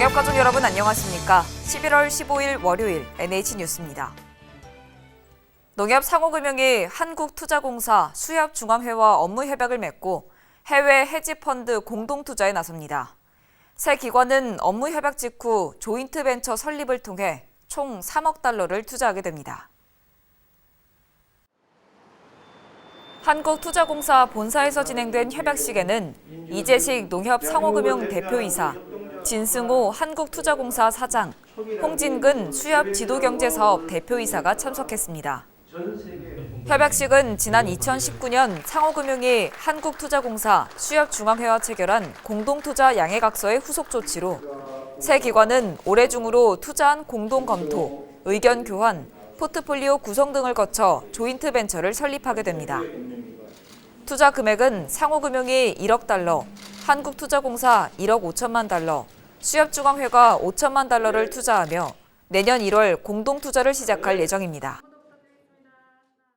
농협 가족 여러분 안녕하십니까? 11월 15일 월요일 NH 뉴스입니다. 농협 상호금융이 한국투자공사 수협중앙회와 업무 협약을 맺고 해외 헤지펀드 공동투자에 나섭니다. 새 기관은 업무 협약 직후 조인트 벤처 설립을 통해 총 3억 달러를 투자하게 됩니다. 한국투자공사 본사에서 진행된 협약식에는 이재식 농협 상호금융 대표이사, 진승호 한국투자공사 사장, 홍진근 수협 지도경제사업 대표이사가 참석했습니다. 협약식은 지난 2019년 상호금융이 한국투자공사 수협중앙회와 체결한 공동투자 양해각서의 후속 조치로 새 기관은 올해 중으로 투자한 공동 검토, 의견 교환, 포트폴리오 구성 등을 거쳐 조인트 벤처를 설립하게 됩니다. 투자 금액은 상호금융이 1억 달러, 한국투자공사 1억 5천만 달러, 수협중앙회가 5천만 달러를 투자하며 내년 1월 공동 투자를 시작할 예정입니다.